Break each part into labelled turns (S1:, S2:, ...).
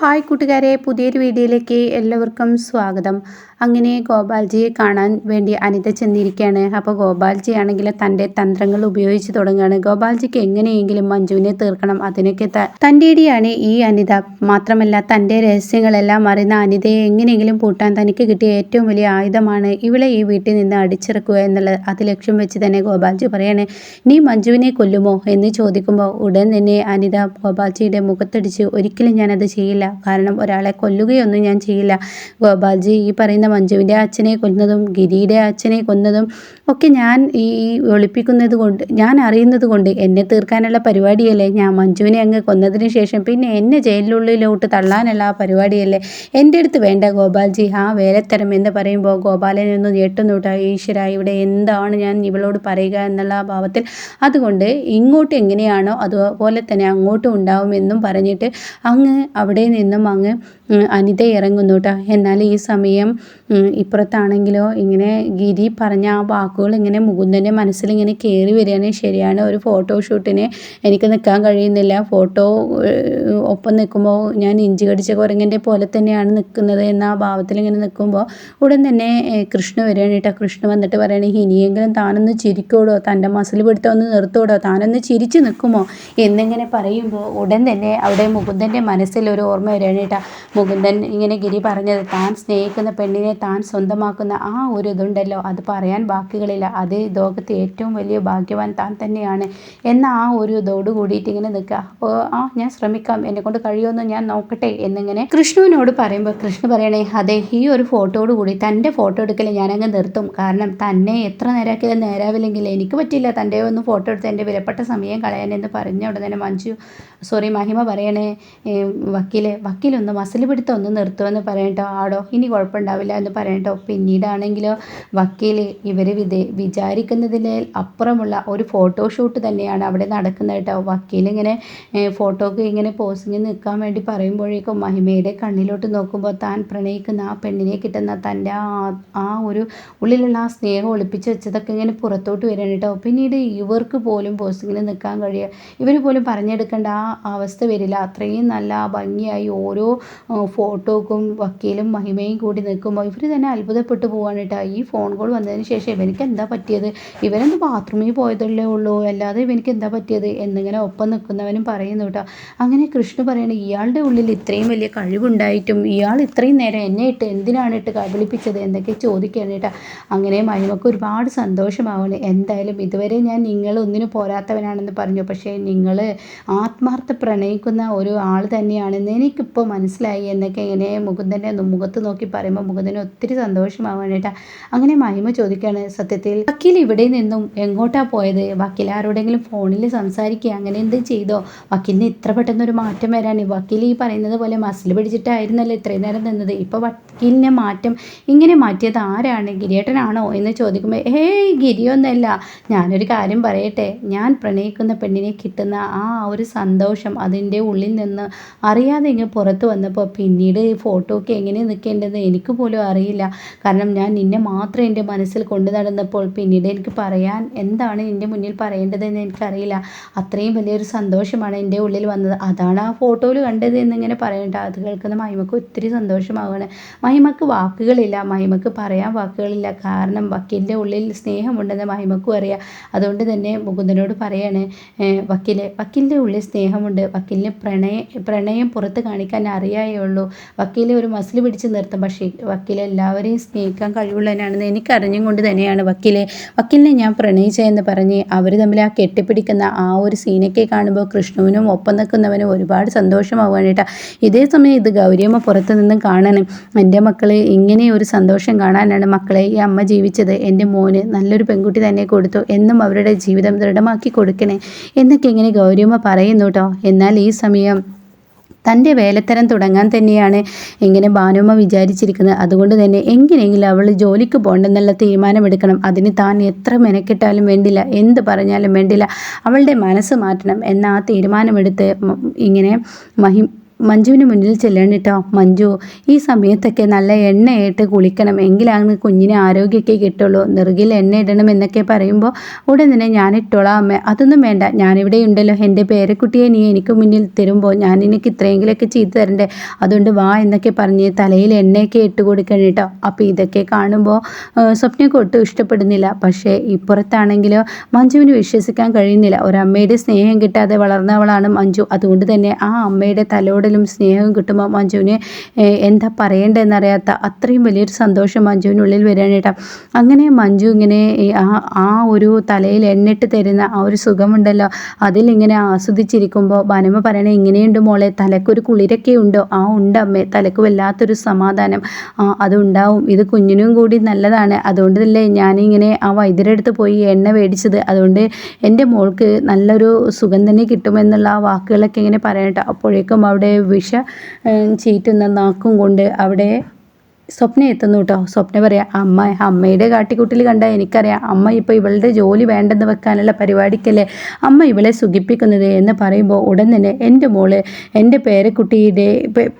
S1: Hi കൂട്ടുകാരെ പുതിയൊരു വീഡിയോയിലേക്ക് എല്ലാവർക്കും സ്വാഗതം. അങ്ങനെ ഗോപാൽജിയെ കാണാൻ വേണ്ടി അനിത ചെന്നിരിക്കുകയാണ്. അപ്പോൾ ഗോപാൽജി ആണെങ്കിൽ തന്റെ തന്ത്രങ്ങൾ ഉപയോഗിച്ച് തുടങ്ങുകയാണ്. ഗോപാൽജിക്ക് എങ്ങനെയെങ്കിലും മഞ്ജുവിനെ തീർക്കണം. അതിനൊക്കെ തന്റെ ഇടിയാണ് ഈ അനിത. മാത്രമല്ല തന്റെ രഹസ്യങ്ങളെല്ലാം അറിയുന്ന അനിതയെ എങ്ങനെയെങ്കിലും പൂട്ടാൻ തനിക്ക് കിട്ടിയ ഏറ്റവും വലിയ ആയുധമാണ് ഇവളെ ഈ വീട്ടിൽ നിന്ന് അടിച്ചിറക്കുക എന്നുള്ളത് അത് ലക്ഷ്യം വെച്ച് തന്നെ ഗോപാൽജി പറയാണ് നീ മഞ്ജുവിനെ കൊല്ലുമോ? എന്ന് ചോദിക്കുമ്പോൾ ഉടൻ തന്നെ അനിത ഗോപാൽജിയുടെ മുഖത്തടിച്ച് ഒരിക്കലും ഞാനത് ചെയ്യില്ല. കാരണം ഒരാളെ കൊല്ലുകയൊന്നും ഞാൻ ചെയ്യില്ല. ഗോപാൽജി ഈ പറയുന്ന മഞ്ജുവിന്റെ അച്ഛനെ കൊന്നതും ഗിരിയുടെ അച്ഛനെ കൊന്നതും ഒക്കെ ഞാൻ ഈ ഒളിപ്പിക്കുന്നത് കൊണ്ട് ഞാൻ അറിയുന്നത് കൊണ്ട് എന്നെ തീർക്കാനുള്ള പരിപാടിയല്ലേ? ഞാൻ മഞ്ജുവിനെ അങ്ങ് കൊന്നതിന് ശേഷം പിന്നെ എന്നെ ജയിലിനുള്ളിലോട്ട് തള്ളാനുള്ള ആ പരിപാടിയല്ലേ? എന്റെ അടുത്ത് വേണ്ട ഗോപാൽജി ആ വേലത്തരം എന്ന് പറയുമ്പോൾ ഗോപാലനൊന്ന് ഞെട്ടുന്നുട്ടാ ഈശ്വര ഇവിടെ എന്താണ് ഞാൻ ഇവളോട് പറയുക എന്നുള്ള ഭാവത്തിൽ. അതുകൊണ്ട് ഇങ്ങോട്ട് എങ്ങനെയാണോ അതുപോലെ തന്നെ അങ്ങോട്ടും ഉണ്ടാവുമെന്നും പറഞ്ഞിട്ട് അങ്ങ് അവിടെ നിന്നും അങ്ങ് അനിത ഇറങ്ങുന്നു കേട്ടോ എന്നാൽ ഈ സമയം ഇപ്പുറത്താണെങ്കിലോ ഇങ്ങനെ ഗിരി പറഞ്ഞ ആ വാക്കുകൾ ഇങ്ങനെ മുകുന്ദന്റെ മനസ്സിൽ ഇങ്ങനെ കയറി വരികയാണ് ശരിയാണ്. ഒരു ഫോട്ടോ ഫോട്ടോഷൂട്ടിന് എനിക്ക് നിൽക്കാൻ കഴിയുന്നില്ല. ഫോട്ടോ ഒപ്പം നിൽക്കുമ്പോൾ ഞാൻ ഇഞ്ചി കടിച്ച കുരങ്ങന്റെ പോലെ തന്നെയാണ് നിൽക്കുന്നത് എന്ന ആ ഭാവത്തിൽ ഇങ്ങനെ നിൽക്കുമ്പോൾ ഉടൻ തന്നെ കൃഷ്ണ വരികയാണ് കേട്ടോ കൃഷ്ണ വന്നിട്ട് പറയണേ ഇനിയെങ്കിലും താനൊന്ന് ചിരിക്കോടോ? തന്റെ മസിൽ പിടുത്തം ഒന്ന് നിർത്തോടോ? താനൊന്ന് ചിരിച്ച് നിൽക്കുമോ? എന്നിങ്ങനെ പറയുമ്പോൾ ഉടൻ തന്നെ അവിടെ മുകുന്ദന്റെ മനസ്സിൽ ഒരു ഓർമ്മ വരികയാണ് മുകുന്ദൻ ഇങ്ങനെ ഗിരി പറഞ്ഞത് താൻ സ്നേഹിക്കുന്ന പെണ്ണിനെ താൻ സ്വന്തമാക്കുന്ന ആ ഒരു ഇതുണ്ടല്ലോ. അത് പറയാൻ വാക്കുകളില്ല അത് ലോകത്തെ ഏറ്റവും വലിയ ഭാഗ്യവാൻ താൻ തന്നെയാണ്. എന്ന ആ ഒരു ഇതോട് കൂടിയിട്ട് ഇങ്ങനെ നിൽക്കുക. അപ്പോൾ ആ ഞാൻ ശ്രമിക്കാം. എന്നെ കൊണ്ട് കഴിയുമെന്ന് ഞാൻ നോക്കട്ടെ എന്നിങ്ങനെ കൃഷ്ണുവിനോട് പറയുമ്പോൾ കൃഷ്ണ പറയണേ അതെ ഈ ഒരു ഫോട്ടോയോട് കൂടി തന്റെ ഫോട്ടോ എടുക്കൽ ഞാനങ്ങ് നിർത്തും. കാരണം തന്നെ എത്ര നേരാക്കിയാലും നേരാവില്ലെങ്കിൽ എനിക്ക് പറ്റില്ല തന്റെ ഒന്ന് ഫോട്ടോ എടുത്ത് എന്റെ വിലപ്പെട്ട സമയം കളയാൻ എന്ന് പറഞ്ഞ ഉടനെ മഞ്ജു സോറി മഹിമ പറയണേ വക്കീലെ വക്കീലൊന്ന് മസിൽ പിടുത്തം ഒന്ന് നിർത്തുമെന്ന് പറയട്ടോ ആടോ ഇനി കുഴപ്പമുണ്ടാവില്ല എന്ന് പറയട്ടോ പിന്നീടാണെങ്കിലോ വക്കീൽ ഇവർ വിധേ വിചാരിക്കുന്നതിൽ അപ്പുറമുള്ള ഒരു ഫോട്ടോഷൂട്ട് തന്നെയാണ് അവിടെ നടക്കുന്നത് കേട്ടോ. വക്കീലിങ്ങനെ ഫോട്ടോക്ക് ഇങ്ങനെ പോസിങ് നിൽക്കാൻ വേണ്ടി പറയുമ്പോഴേക്കും മഹിമയുടെ കണ്ണിലോട്ട് നോക്കുമ്പോൾ താൻ പ്രണയിക്കുന്ന ആ പെണ്ണിനെ കിട്ടുന്ന തന്റെ ആ ആ ഒരു ഉള്ളിലുള്ള ആ സ്നേഹം ഒളിപ്പിച്ച് വെച്ചതൊക്കെ ഇങ്ങനെ പുറത്തോട്ട് വരികയാണ് കേട്ടോ. പിന്നീട് ഇവർക്ക് പോലും പോസിങ്ങിന് നിൽക്കാൻ കഴിയുക ഇവർ പോലും പറഞ്ഞെടുക്കേണ്ട ആ അവസ്ഥ വരില്ല. അത്രയും നല്ല ഭംഗിയായി ഓരോ ഫോട്ടോക്കും വക്കീലും മഹിമയും കൂടി നിൽക്കുമ്പോൾ ഇവർ തന്നെ അത്ഭുതപ്പെട്ടു പോവാണ് കേട്ടോ. ഈ ഫോൺ കോൾ വന്നതിന് ശേഷം ഇവനിക്ക് എന്താ പറ്റിയത്? ഇവനെന്ത് ബാത്റൂമിൽ പോയതല്ലേ ഉള്ളൂ. അല്ലാതെ ഇവനിക്ക് എന്താ പറ്റിയത്? എന്നിങ്ങനെ ഒപ്പം നിൽക്കുന്നവനും പറയുന്നു കേട്ടോ. അങ്ങനെ കൃഷ്ണ പറയണ ഇയാളുടെ ഉള്ളിൽ ഇത്രയും വലിയ കഴിവുണ്ടായിട്ടും ഇയാൾ ഇത്രയും നേരം എന്നെ ഇട്ട് എന്തിനാണ് ഇട്ട് കബളിപ്പിച്ചത്? എന്നൊക്കെ ചോദിക്കുകയാണ് കേട്ടോ. അങ്ങനെ മഹിമക്ക് ഒരുപാട് സന്തോഷമാവാണ് എന്തായാലും ഇതുവരെ ഞാൻ നിങ്ങൾ ഒന്നിനു പോരാത്തവനാണെന്ന് പറഞ്ഞു. പക്ഷേ നിങ്ങൾ ആത്മാർത്ഥ പ്രണയിക്കുന്ന ഒരു ആൾ തന്നെയാണെന്ന് എനിക്കിപ്പോൾ മനസ്സിലായി എന്നൊക്കെ ഇങ്ങനെ മുകുന്ദന്റെ മുഖത്ത് നോക്കി പറയുമ്പോൾ മുകുന്ദന് ഒത്തിരി സന്തോഷമാവാണ് കേട്ടോ അങ്ങനെ മഹിമ ചോദിക്കുകയാണ് സത്യത്തിൽ. വക്കീൽ ഇവിടെ നിന്നും എങ്ങോട്ടാ പോയത്? വക്കീൽ ആരോടെങ്കിലും ഫോണിൽ സംസാരിക്കുക അങ്ങനെ എന്ത് ചെയ്തോ? വക്കീലിന് ഇത്ര പെട്ടെന്നൊരു മാറ്റം വരാൻ വക്കീൽ ഈ പറയുന്നത് പോലെ മസിൽ പിടിച്ചിട്ടായിരുന്നല്ലോ ഇത്രയും നേരം നിന്നത്. ഇപ്പോൾ വക്കീലിനെ മാറ്റം ഇങ്ങനെ മാറ്റിയത് ആരാണ്? ഗിരിയേട്ടനാണോ എന്ന് ചോദിക്കുമ്പോൾ ഏയ് ഗിരിയൊന്നല്ല. ഞാനൊരു കാര്യം പറയട്ടെ. ഞാൻ പ്രണയിക്കുന്ന പെണ്ണിനെ കിട്ടുന്ന ആ ഒരു സന്തോഷം അതിന്റെ ഉള്ളിൽ നിന്ന് അറിയാതെ ഇങ്ങനെ പുറത്ത് വന്നപ്പോൾ പിന്നീട് ഈ ഫോട്ടോയ്ക്ക് എങ്ങനെ നിൽക്കേണ്ടത് എനിക്ക് പോലും അറിയില്ല. കാരണം ഞാൻ നിന്നെ മാത്രം എന്റെ മനസ്സിൽ കൊണ്ടു നടന്നപ്പോൾ പിന്നീട് എനിക്ക് പറയാൻ എന്താണ് എന്റെ മുന്നിൽ പറയേണ്ടതെന്ന് എനിക്കറിയില്ല. അത്രയും വലിയൊരു സന്തോഷമാണ് എന്റെ ഉള്ളിൽ വന്നത്. അതാണ് ആ ഫോട്ടോയിൽ കണ്ടത് എന്നിങ്ങനെ പറയണ്ട. അത് കേൾക്കുന്ന മഹിമക്ക് ഒത്തിരി സന്തോഷമാവുകയാണ്. മഹിമക്ക് വാക്കുകളില്ല. മഹിമക്ക് പറയാൻ വാക്കുകളില്ല. കാരണം വക്കീലിന്റെ ഉള്ളിൽ സ്നേഹമുണ്ടെന്ന് മഹിമക്കും അറിയാം. അതുകൊണ്ട് തന്നെ മുകുന്ദനോട് പറയാണ് വക്കീലെ വക്കീലിന്റെ ഉള്ളിൽ സ്നേഹമുണ്ട്. വക്കീലിന് പ്രണയ പ്രണയം പുറത്ത് കാണിക്കാൻ അറിയായേ ഉള്ളൂ വക്കീലെ ഒരു മസിൽ പിടിച്ച് നിർത്തും. പക്ഷേ വക്കീലെ എല്ലാവരെയും സ്നേഹിക്കാൻ കഴിവുള്ളവനാണെന്ന് എനിക്ക് അറിഞ്ഞും കൊണ്ട് തന്നെയാണ് വക്കീലെ. വക്കീലിനെ ഞാൻ പ്രണയിച്ചതെന്ന് പറഞ്ഞ് അവർ തമ്മിൽ ആ കെട്ടിപ്പിടിക്കുന്ന ആ ഒരു സീനൊക്കെ കാണുമ്പോൾ കൃഷ്ണുവിനും ഒപ്പം നിൽക്കുന്നവനും ഒരുപാട് സന്തോഷമാവുകയാണ് കേട്ടോ. ഇതേ സമയം ഇത് ഗൗരിയമ്മ പുറത്തു നിന്നും കാണണം എന്റെ മക്കളെ ഇങ്ങനെ ഒരു സന്തോഷം കാണാനാണ് മക്കളെ ഈ അമ്മ ജീവിച്ചത്. എന്റെ മോന് നല്ലൊരു പെൺകുട്ടി തന്നെ കൊടുത്തു. എന്നും അവരുടെ ജീവിതം ദൃഢമാക്കി കൊടുക്കണേ. എന്നൊക്കെ ഇങ്ങനെ ഗൗരിയമ്മ പറയുന്നു കേട്ടോ. എന്നാൽ ഈ സമയം തന്റെ വേലത്തരം തുടങ്ങാൻ തന്നെയാണ് ഇങ്ങനെ ഭാനുമ്മ വിചാരിച്ചിരിക്കുന്നത്. അതുകൊണ്ട് തന്നെ എങ്ങനെയെങ്കിലും അവൾ ജോലിക്ക് പോകണ്ടെന്നുള്ള തീരുമാനമെടുക്കണം. അതിന് താൻ എത്ര മെനക്കെട്ടാലും വേണ്ടില്ല എന്ത് പറഞ്ഞാലും വേണ്ടില്ല. അവളുടെ മനസ്സ് മാറ്റണം എന്ന ആ തീരുമാനമെടുത്ത് ഇങ്ങനെ മഹി മഞ്ജുവിന് മുന്നിൽ ചെല്ലണം കേട്ടോ മഞ്ജു ഈ സമയത്തൊക്കെ നല്ല എണ്ണയായിട്ട് കുളിക്കണം. എങ്കിലാണ് കുഞ്ഞിനെ ആരോഗ്യമൊക്കെ കിട്ടുള്ളൂ. നെറുകിൽ എണ്ണ ഇടണം എന്നൊക്കെ പറയുമ്പോൾ ഉടൻ തന്നെ ഞാൻ ഇട്ടോളാം അമ്മ. അതൊന്നും വേണ്ട. ഞാനിവിടെ ഉണ്ടല്ലോ. എന്റെ പേരക്കുട്ടിയെ നീ എനിക്ക് മുന്നിൽ തരുമ്പോൾ ഞാൻ എനിക്ക് ഇത്രയെങ്കിലൊക്കെ ചെയ്തു തരണ്ടേ. അതുകൊണ്ട് വാ എന്നൊക്കെ പറഞ്ഞ് തലയിൽ എണ്ണയൊക്കെ ഇട്ട് കൊടുക്കണം കേട്ടോ അപ്പോൾ ഇതൊക്കെ കാണുമ്പോൾ സ്വപ്നയ്ക്ക് ഒട്ടും ഇഷ്ടപ്പെടുന്നില്ല. പക്ഷേ ഇപ്പുറത്താണെങ്കിലോ മഞ്ജുവിന് വിശ്വസിക്കാൻ കഴിയുന്നില്ല. ഒരമ്മയുടെ സ്നേഹം കിട്ടാതെ വളർന്നവളാണ് മഞ്ജു. അതുകൊണ്ട് തന്നെ ആ അമ്മയുടെ തലോടലും സ്നേഹവും കിട്ടുമ്പോൾ മഞ്ജുവിന്. എന്താ പറയേണ്ടതെന്നറിയാത്ത അത്രയും വലിയൊരു സന്തോഷം മഞ്ജുവിനുള്ളിൽ വരികയാണ് കേട്ടോ. അങ്ങനെ മഞ്ജു ഇങ്ങനെ ആ ഒരു തലയിൽ എണ്ണിട്ട് തരുന്ന ആ ഒരു സുഖമുണ്ടല്ലോ. അതിലിങ്ങനെ ആസ്വദിച്ചിരിക്കുമ്പോൾ വനമ പറയണേ ഇങ്ങനെയുണ്ട് മോളെ തലക്കൊരു കുളിരൊക്കെ ഉണ്ടോ? ആ ഉണ്ട് അമ്മേ തലക്ക് വല്ലാത്തൊരു സമാധാനം. അതുണ്ടാവും ഇത് കുഞ്ഞിനും കൂടി നല്ലതാണ്. അതുകൊണ്ടല്ലേ ഞാനിങ്ങനെ ആ വൈദ്യരുടെ അടുത്ത് പോയി എണ്ണ മേടിച്ചത്. അതുകൊണ്ട് എന്റെ മോൾക്ക് നല്ലൊരു സുഖം തന്നെ കിട്ടുമെന്നുള്ള ആ വാക്കുകളൊക്കെ ഇങ്ങനെ പറയട്ടെ അപ്പോഴേക്കും അവിടെ വിഷ ചീറ്റുന്ന നാക്കും കൊണ്ട് അവിടെ സ്വപ്ന എത്തുന്നു കേട്ടോ സ്വപ്ന പറയാം അമ്മ അമ്മയുടെ കാട്ടിക്കുട്ടിൽ കണ്ടാൽ എനിക്കറിയാം. അമ്മ ഇപ്പോൾ ഇവളുടെ ജോലി വേണ്ടെന്ന് വെക്കാനുള്ള പരിപാടിക്കല്ലേ? അമ്മ ഇവളെ സുഖിപ്പിക്കുന്നത് എന്ന് പറയുമ്പോൾ ഉടൻ തന്നെ എന്റെ മോൾ എന്റെ പേരക്കുട്ടിയുടെ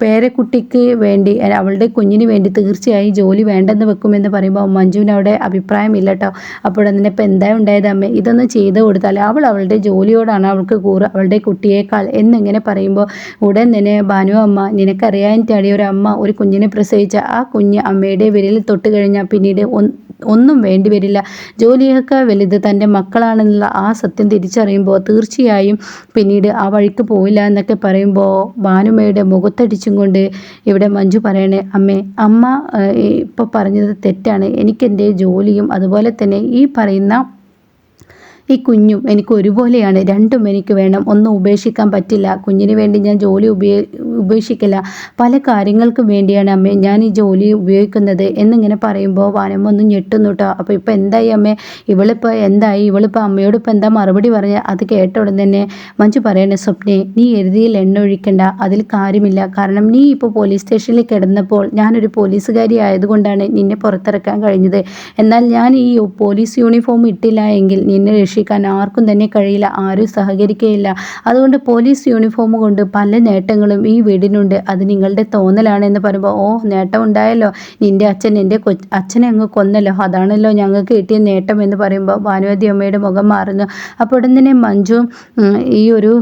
S1: പേരക്കുട്ടിക്ക് വേണ്ടി അവളുടെ കുഞ്ഞിന് വേണ്ടി തീർച്ചയായും ജോലി വേണ്ടെന്ന് വെക്കുമെന്ന് പറയുമ്പോൾ മഞ്ജുവിന് അവിടെ അഭിപ്രായമില്ല കേട്ടോ അപ്പോൾ തന്നെ ഇപ്പം എന്താ ഉണ്ടായത് അമ്മ? ഇതൊന്നും ചെയ്ത് കൊടുത്താൽ അവൾ അവളുടെ ജോലിയോടാണ് അവൾക്ക് കൂറ് അവളുടെ കുട്ടിയേക്കാൾ എന്നിങ്ങനെ പറയുമ്പോൾ ഉടൻ തന്നെ ഭാനു അമ്മ നിനക്കറിയാനിട്ടാടി ഒരു അമ്മ ഒരു കുഞ്ഞിനെ പ്രസവിച്ച ആ കുഞ്ഞ് അമ്മയുടെ വിരലിൽ തൊട്ട് കഴിഞ്ഞാൽ പിന്നീട് ഒന്നും വേണ്ടി വരില്ല. ജോലിയൊക്കെ വലുത് തന്റെ മക്കളാണെന്നുള്ള ആ സത്യം തിരിച്ചറിയുമ്പോൾ തീർച്ചയായും പിന്നീട് ആ വഴിക്ക് പോയില്ല എന്നൊക്കെ പറയുമ്പോൾ ഭാനുമയുടെ മുഖത്തടിച്ചും കൊണ്ട് ഇവിടെ മഞ്ജു പറയണേ അമ്മേ അമ്മ ഇപ്പോൾ പറഞ്ഞത് തെറ്റാണ്. എനിക്കെന്റെ ജോലിയും അതുപോലെ തന്നെ ഈ പറയുന്ന ഈ കുഞ്ഞും എനിക്ക് ഒരുപോലെയാണ്. രണ്ടും എനിക്ക് വേണം. ഒന്നും ഉപേക്ഷിക്കാൻ പറ്റില്ല. കുഞ്ഞിന് വേണ്ടി ഞാൻ ജോലി ഉപയോ ഉപേക്ഷിക്കില്ല പല കാര്യങ്ങൾക്കും വേണ്ടിയാണ് അമ്മേ ഞാൻ ഈ ജോലി ഉപയോഗിക്കുന്നത് എന്നിങ്ങനെ പറയുമ്പോൾ വാനമ്മ ഒന്ന് ഞെട്ടുന്നു കേട്ടോ അപ്പോൾ ഇപ്പോൾ എന്തായി അമ്മേ? ഇവളിപ്പോൾ എന്തായി? ഇവളിപ്പോൾ അമ്മയോട് ഇപ്പോൾ എന്താ മറുപടി പറഞ്ഞ? അത് കേട്ട ഉടൻ തന്നെ മഞ്ജു പറയണേ സ്വപ്നെ നീ എഴുതിയിൽ എണ്ണ ഒഴിക്കണ്ട. അതിൽ കാര്യമില്ല. കാരണം നീ ഇപ്പോൾ പോലീസ് സ്റ്റേഷനിൽ കിടന്നപ്പോൾ ഞാനൊരു പോലീസുകാരി ആയതുകൊണ്ടാണ് നിന്നെ പുറത്തിറക്കാൻ കഴിഞ്ഞത്. എന്നാൽ ഞാൻ ഈ പോലീസ് യൂണിഫോം ഇട്ടില്ല എങ്കിൽ നിന്നെ രക്ഷിക്കാൻ ആർക്കും തന്നെ കഴിയില്ല ആരും സഹകരിക്കുകയില്ല അതുകൊണ്ട് പോലീസ് യൂണിഫോം കൊണ്ട് പല നേട്ടങ്ങളും ഈ വീടിനുണ്ട്. അത് നിങ്ങളുടെ തോന്നലാണെന്ന് പറയുമ്പോൾ ഓ നേട്ടം ഉണ്ടായല്ലോ. നിന്റെ അച്ഛൻ എന്റെ കൊ അച്ഛനെ അങ്ങ് കൊന്നല്ലോ. അതാണല്ലോ ഞങ്ങൾക്ക് കിട്ടിയ നേട്ടം എന്ന് പറയുമ്പോൾ ഭാനുവതി അമ്മയുടെ മുഖം മാറുന്നു. അപ്പോൾ ഉടൻ തന്നെ മഞ്ജു ഈ ഒരു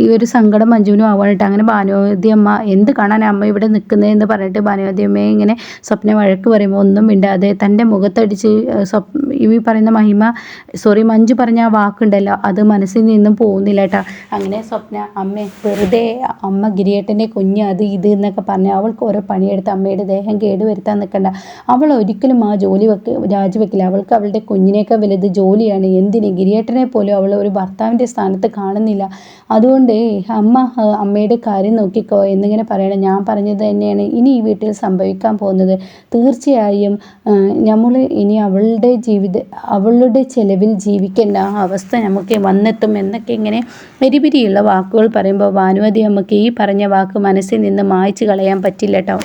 S1: ഈ ഒരു സങ്കടം മഞ്ജുവിനും ആവാനിട്ട് അങ്ങനെ ഭാനുവതി അമ്മ എന്ത് കാണാൻ അമ്മ ഇവിടെ നിൽക്കുന്നത് എന്ന് പറഞ്ഞിട്ട് ഭാനുവതി അമ്മയെ ഇങ്ങനെ സ്വപ്ന വഴക്ക് പറയുമ്പോൾ ഒന്നും മിണ്ടാതെ തന്റെ മുഖത്തടിച്ച് സ്വപ് ഈ പറയുന്ന മഹിമ സോറി മഞ്ജു പറഞ്ഞ ആ വാക്കുണ്ടല്ലോ. അത് മനസ്സിൽ നിന്നും പോകുന്നില്ല കേട്ടോ അങ്ങനെ സ്വപ്ന അമ്മേ വെറുതെ അമ്മ ഗിരിയേട്ടന്റെ കുഞ്ഞ് അത് ഇത് എന്നൊക്കെ പറഞ്ഞ് അവൾക്ക് ഓരോ പണിയെടുത്ത് അമ്മയുടെ ദേഹം കേടുവരുത്താൻ നിൽക്കണ്ട. അവൾ ഒരിക്കലും ആ ജോലി വെക്ക് രാജിവെക്കില്ല. അവൾക്ക് അവളുടെ കുഞ്ഞിനേക്കാൾ വലുത് ജോലിയാണ്. എന്തിന്? ഗിരിയേട്ടനെ പോലും അവൾ ഒരു ഭർത്താവിന്റെ സ്ഥാനത്ത് കാണുന്നില്ല. അതുകൊണ്ട് അമ്മ അമ്മയുടെ കാര്യം നോക്കിക്കോ എന്നിങ്ങനെ പറയണം. ഞാൻ പറഞ്ഞത് തന്നെയാണ്. ഇനി ഈ വീട്ടിൽ സംഭവിക്കാൻ പോകുന്നത്. തീർച്ചയായും നമ്മൾ ഇനി അവളുടെ ജീവിത അവളുടെ ചെലവിൽ ജീവിക്കേണ്ട. ആ അവസ്ഥ നമുക്ക് വന്നെത്തും എന്നൊക്കെ ഇങ്ങനെ മെരിപിരിയുള്ള വാക്കുകൾ പറയുമ്പോൾ ഭാനുമതി അമ്മയ്ക്ക് ഈ പറഞ്ഞ വാക്ക് മനസ്സിൽ നിന്ന് മായ്ച്ചു കളയാൻ പറ്റില്ല കേട്ടോ